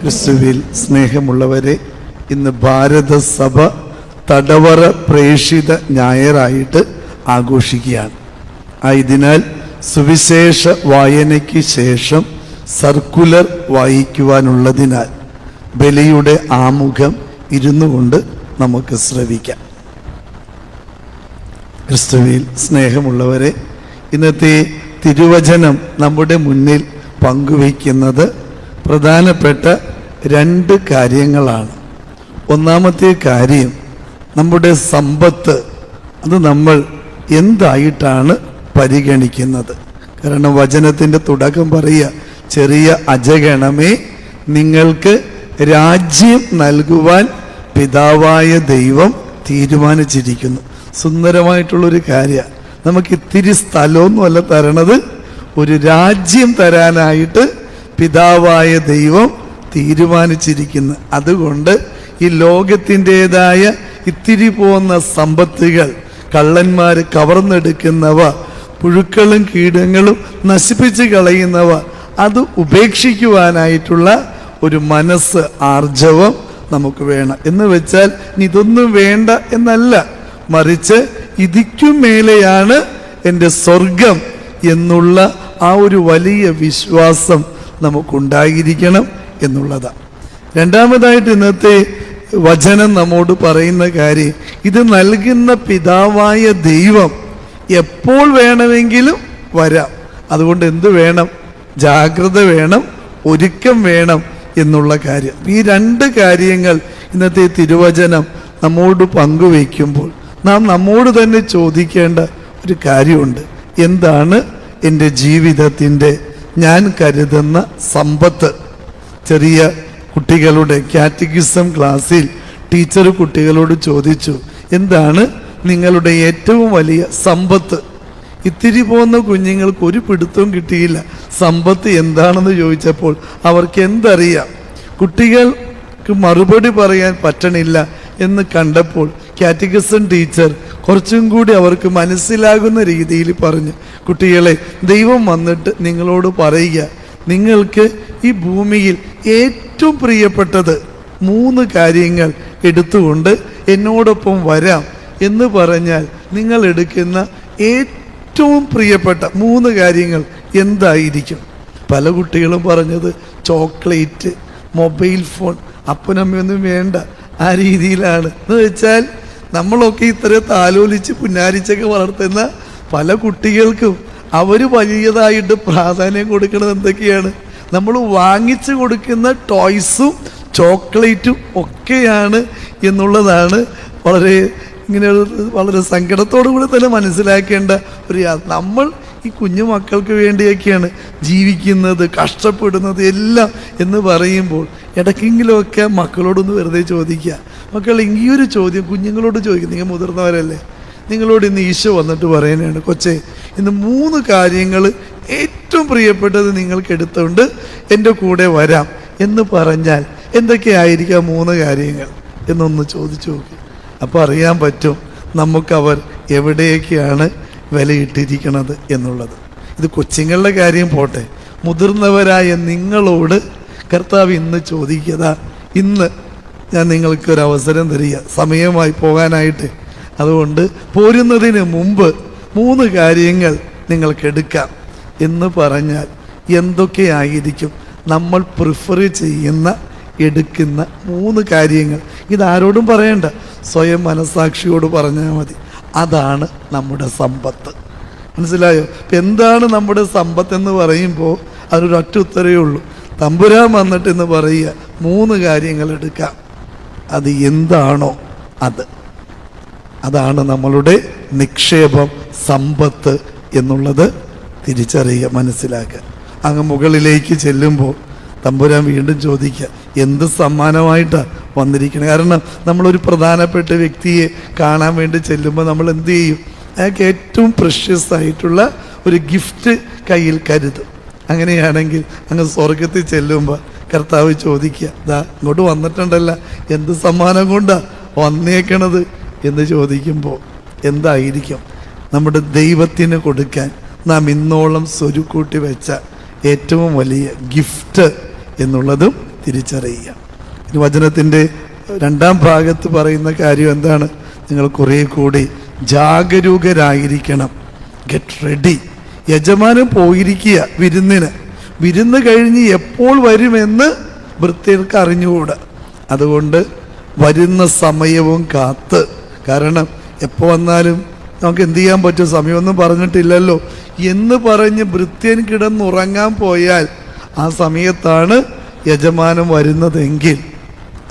ക്രിസ്തുവിൽ സ്നേഹമുള്ളവരെ ഇന്ന് ഭാരതസഭ തടവറ പ്രേക്ഷിത ഞായറായിട്ട് ആഘോഷിക്കുകയാണ്. ആയതിനാൽ സുവിശേഷ വായനയ്ക്ക് ശേഷം സർക്കുലർ വായിക്കുവാനുള്ളതിനാൽ ബലിയുടെ ആമുഖം ഇരുന്നു കൊണ്ട് നമുക്ക് ശ്രവിക്കാം. ക്രിസ്തുവിൽ സ്നേഹമുള്ളവരെ ഇന്നത്തെ തിരുവചനം നമ്മുടെ മുന്നിൽ പങ്കുവയ്ക്കുന്നത് പ്രധാനപ്പെട്ട രണ്ട് കാര്യങ്ങളാണ്. ഒന്നാമത്തെ കാര്യം നമ്മുടെ സമ്പത്ത് അത് നമ്മൾ എന്തായിട്ടാണ് പരിഗണിക്കുന്നത്? കാരണം വചനത്തിന്റെ തുടക്കം പറയുക ചെറിയ അജഗണമേ നിങ്ങൾക്ക് രാജ്യം നൽകുവാൻ പിതാവായ ദൈവം തീരുമാനിച്ചിരിക്കുന്നു. സുന്ദരമായിട്ടുള്ളൊരു കാര്യമാണ് നമുക്ക് ഇത്തിരി സ്ഥലമൊന്നുമല്ല തരണത്. ഒരു രാജ്യം തരാനായിട്ട് പിതാവായ ദൈവം തീരുമാനിച്ചിരിക്കുന്നു. അതുകൊണ്ട് ഈ ലോകത്തിന്റെതായ ഇത്തിരി പോകുന്ന സമ്പത്തുകൾ കള്ളന്മാർ കവർന്നെടുക്കുന്നവ പുഴുക്കളും കീടങ്ങളും നശിപ്പിച്ച് കളയുന്നവ അത് ഉപേക്ഷിക്കുവാനായിട്ടുള്ള ഒരു മനസ്സ് ആർജവം നമുക്ക് വേണം. എന്ന് വെച്ചാൽ ഇതൊന്നും വേണ്ട എന്നല്ല. മറിച്ച് ഇതിക്കും മേലെയാണ് എന്റെ സ്വർഗം എന്നുള്ള ആ ഒരു വലിയ വിശ്വാസം നമുക്കുണ്ടായിരിക്കണം എന്നുള്ളതാണ് രണ്ടാമതായിട്ട് ഇന്നത്തെ വചനം നമ്മോട് പറയുന്ന കാര്യം ഇത് നൽകുന്ന പിതാവായ ദൈവം എപ്പോൾ വേണമെങ്കിലും വരാം. അതുകൊണ്ട് എന്ത് വേണം? ജാഗ്രത വേണം ഒരുക്കം വേണം എന്നുള്ള കാര്യം. ഈ രണ്ട് കാര്യങ്ങൾ ഇന്നത്തെ തിരുവചനം നമ്മോട് പങ്കുവയ്ക്കുമ്പോൾ നാം നമ്മോട് തന്നെ ചോദിക്കേണ്ട ഒരു കാര്യമുണ്ട്. എന്താണ് എന്റെ ജീവിതത്തിന്റെ ഞാൻ കരുതുന്ന സമ്പത്ത്? ചെറിയ കുട്ടികളുടെ കാറ്റഗിസം ക്ലാസ്സിൽ ടീച്ചർ കുട്ടികളോട് ചോദിച്ചു എന്താണ് നിങ്ങളുടെ ഏറ്റവും വലിയ സമ്പത്ത്? ഇത്തിരി പോകുന്ന കുഞ്ഞുങ്ങൾക്ക് ഒരു പിടുത്തവും കിട്ടിയില്ല. സമ്പത്ത് എന്താണെന്ന് ചോദിച്ചപ്പോൾ അവർക്ക് എന്തറിയാം? കുട്ടികൾക്ക് മറുപടി പറയാൻ പറ്റണില്ല എന്ന് കണ്ടപ്പോൾ കാറ്റഗിസം ടീച്ചർ കുറച്ചും കൂടി അവർക്ക് മനസ്സിലാകുന്ന രീതിയിൽ പറഞ്ഞു. കുട്ടികളെ ദൈവം വന്നിട്ട് നിങ്ങളോട് പറയുക. നിങ്ങൾക്ക് ഈ ഭൂമിയിൽ ഏറ്റവും പ്രിയപ്പെട്ടത് മൂന്ന് കാര്യങ്ങൾ എടുത്തുകൊണ്ട് എന്നോടൊപ്പം വരാം എന്ന് പറഞ്ഞാൽ നിങ്ങൾ എടുക്കുന്ന ഏറ്റവും പ്രിയപ്പെട്ട മൂന്ന് കാര്യങ്ങൾ എന്തായിരിക്കും? പല കുട്ടികളും പറഞ്ഞത് ചോക്ലേറ്റ് മൊബൈൽ ഫോൺ അപ്പനമ്മയൊന്നും വേണ്ട. ആ രീതിയിലാണ്. എന്ന് വെച്ചാൽ നമ്മളൊക്കെ ഇത്ര താലോലിച്ച് പുന്നാരിച്ചൊക്കെ വളർത്തുന്ന പല കുട്ടികൾക്കും അവർ വലിയതായിട്ട് പ്രാധാന്യം കൊടുക്കുന്നത് എന്തൊക്കെയാണ്? നമ്മൾ വാങ്ങിച്ചു കൊടുക്കുന്ന ടോയ്സും ചോക്ലേറ്റും ഒക്കെയാണ് എന്നുള്ളതാണ് വളരെ ഇങ്ങനെ വളരെ സങ്കടത്തോടു കൂടി തന്നെ മനസ്സിലാക്കേണ്ട ഒരു നമ്മൾ ഈ കുഞ്ഞു മക്കൾക്ക് വേണ്ടിയൊക്കെയാണ് ജീവിക്കുന്നത് കഷ്ടപ്പെടുന്നത് എല്ലാം എന്ന് പറയുമ്പോൾ ഇടയ്ക്കെങ്കിലുമൊക്കെ മക്കളോടൊന്ന് വെറുതെ ചോദിക്കുക മക്കൾ ഈ ഒരു ചോദ്യം കുഞ്ഞുങ്ങളോട് ചോദിക്കും നിങ്ങൾ മുതിർന്നവരല്ലേ? നിങ്ങളോട് ഇന്ന് ഈശോ വന്നിട്ട് പറയാനാണ് കൊച്ചെ ഇന്ന് മൂന്ന് കാര്യങ്ങൾ ഏറ്റവും പ്രിയപ്പെട്ടത് നിങ്ങൾക്ക് എടുത്തുകൊണ്ട് എന്റെ കൂടെ വരാം എന്ന് പറഞ്ഞാൽ എന്തൊക്കെയായിരിക്കാം മൂന്ന് കാര്യങ്ങൾ? എന്നൊന്ന് ചോദിച്ചു നോക്കി. അപ്പോൾ അറിയാൻ പറ്റും നമുക്കവർ എവിടെയൊക്കെയാണ് വിലയിട്ടിരിക്കണത് എന്നുള്ളത്. ഇത് കൊച്ചുങ്ങളുടെ കാര്യം പോട്ടെ. മുതിർന്നവരായ നിങ്ങളോട് കർത്താവ് ഇന്ന് ചോദിക്കുക ഇന്ന് ഞാൻ നിങ്ങൾക്ക് ഒരു അവസരം തരിക. സമയമായി പോകാനായിട്ട്. അതുകൊണ്ട് പോരുന്നതിന് മുമ്പ് മൂന്ന് കാര്യങ്ങൾ നിങ്ങൾക്കെടുക്കാം. എന്ന് പറഞ്ഞാൽ എന്തൊക്കെയായിരിക്കും? നമ്മൾ പ്രിഫർ ചെയ്യുന്ന എടുക്കുന്ന മൂന്ന് കാര്യങ്ങൾ. ഇതാരോടും പറയണ്ട. സ്വയം മനസാക്ഷിയോട് പറഞ്ഞാൽ മതി. അതാണ് നമ്മുടെ സമ്പത്ത്. മനസ്സിലായോ? ഇപ്പം എന്താണ് നമ്മുടെ സമ്പത്ത് എന്ന് പറയുമ്പോൾ അതിനൊരു ഒറ്റ ഉത്തരവേ ഉള്ളൂ. തമ്പുരാൻ വന്നിട്ട് എന്ന് പറയുക മൂന്ന് കാര്യങ്ങൾ എടുക്കാം. അത് എന്താണോ അത്. അതാണ് നമ്മളുടെ നിക്ഷേപം സമ്പത്ത് എന്നുള്ളത് തിരിച്ചറിയുക മനസ്സിലാക്കുക. അങ്ങ് മുകളിലേക്ക് ചെല്ലുമ്പോൾ തമ്പുരാൻ വീണ്ടും ചോദിക്കുക എന്ത് സമ്മാനമായിട്ടാണ് വന്നിരിക്കുന്നത് കാരണം നമ്മളൊരു പ്രധാനപ്പെട്ട വ്യക്തിയെ കാണാൻ വേണ്ടി ചെല്ലുമ്പോൾ നമ്മൾ എന്ത് ചെയ്യും? അയാൾക്ക് ഏറ്റവും പ്രഷ്യസ് ആയിട്ടുള്ള ഒരു ഗിഫ്റ്റ് കയ്യിൽ കരുതും. അങ്ങനെയാണെങ്കിൽ അങ്ങ് സ്വർഗത്തിൽ ചെല്ലുമ്പോൾ കർത്താവ് ചോദിക്കുക ദാ ഇങ്ങോട്ട് വന്നിട്ടുണ്ടല്ല എന്ത് സമ്മാനം കൊണ്ടാ വന്നേക്കണത്? എന്ന് ചോദിക്കുമ്പോൾ എന്തായിരിക്കും? നമ്മുടെ ദൈവത്തിന് കൊടുക്കാൻ നാം ഇന്നോളം സ്വരുക്കൂട്ടി വെച്ച ഏറ്റവും വലിയ ഗിഫ്റ്റ് എന്നുള്ളതും തിരിച്ചറിയുക. വചനത്തിന്റെ രണ്ടാം ഭാഗത്ത് പറയുന്ന കാര്യം എന്താണ്? നിങ്ങൾ കുറേ കൂടി ജാഗരൂകരായിരിക്കണം. ഗെറ്റ് റെഡി യജമാനൻ പോയിരിക്കുക വിരുന്നിന്. വിരുന്ന് കഴിഞ്ഞ് എപ്പോൾ വരുമെന്ന് വൃത്തികൾക്ക് അറിഞ്ഞുകൂടാ. അതുകൊണ്ട് വരുന്ന സമയവും കാത്ത്. കാരണം എപ്പോൾ വന്നാലും നമുക്ക് എന്ത് ചെയ്യാൻ പറ്റും? സമയമൊന്നും പറഞ്ഞിട്ടില്ലല്ലോ. എന്ന് പറഞ്ഞ് ഭൃത്യൻ കിടന്നുറങ്ങാൻ പോയാൽ ആ സമയത്താണ് യജമാനം വരുന്നതെങ്കിൽ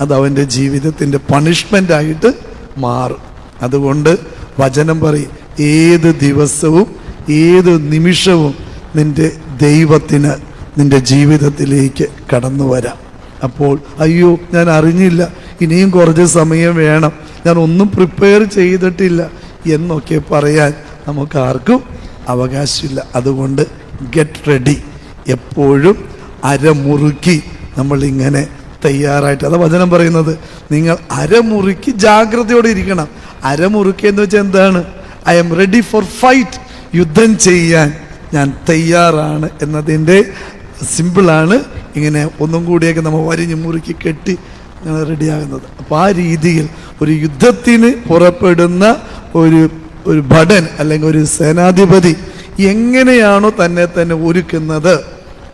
അത് അവന്റെ ജീവിതത്തിന്റെ പണിഷ്മെന്റ് ആയിട്ട് മാറും. അതുകൊണ്ട് വചനം പറയും ഏത് ദിവസവും ഏത് നിമിഷവും നിന്റെ ദൈവത്തിന് നിന്റെ ജീവിതത്തിലേക്ക് കടന്നു വരാം. അപ്പോൾ അയ്യോ ഞാൻ അറിഞ്ഞില്ല. ഇനിയും കുറച്ച് സമയം വേണം. ഞാൻ ഒന്നും പ്രിപ്പയർ ചെയ്തിട്ടില്ല. എന്നൊക്കെ പറയാൻ നമുക്ക് ആർക്കും അവകാശമില്ല. അതുകൊണ്ട് ഗെറ്റ് റെഡി എപ്പോഴും അരമുറുക്കി നമ്മളിങ്ങനെ തയ്യാറായിട്ട്. അതാ വചനം പറയുന്നത്. നിങ്ങൾ അരമുറുക്കി ജാഗ്രതയോടെ ഇരിക്കണം. അരമുറുക്കി എന്ന് വെച്ചാൽ എന്താണ്? I am ready for fight യുദ്ധം ചെയ്യാൻ ഞാൻ തയ്യാറാണ് എന്നതിന്റെ സിമ്പിളാണ്. ഇങ്ങനെ ഒന്നും കൂടിയൊക്കെ നമ്മൾ വരിഞ്ഞ് മുറുക്കി കെട്ടി ഞങ്ങൾ റെഡിയാകുന്നത്. അപ്പോൾ ആ രീതിയിൽ ഒരു യുദ്ധത്തിന് പുറപ്പെടുന്ന ഒരു ഒരു ഭടൻ അല്ലെങ്കിൽ ഒരു സേനാധിപതി എങ്ങനെയാണോ തന്നെ തന്നെ ഒരുക്കുന്നത്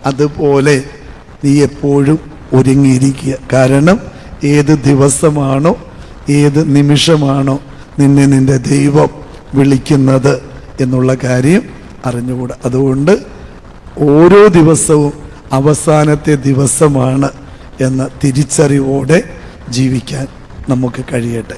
അതുപോലെ നീ എപ്പോഴും ഒരുങ്ങിയിരിക്കുക. കാരണം ഏത് ദിവസമാണോ ഏത് നിമിഷമാണോ നിന്നെ നിന്റെ ദൈവം വിളിക്കുന്നത് എന്നുള്ള കാര്യം അറിഞ്ഞുകൂടാ. അതുകൊണ്ട് ഓരോ ദിവസവും അവസാനത്തെ ദിവസമാണ് എന്ന തിരിച്ചറിവോടെ ജീവിക്കാൻ നമുക്ക് കഴിയട്ടെ.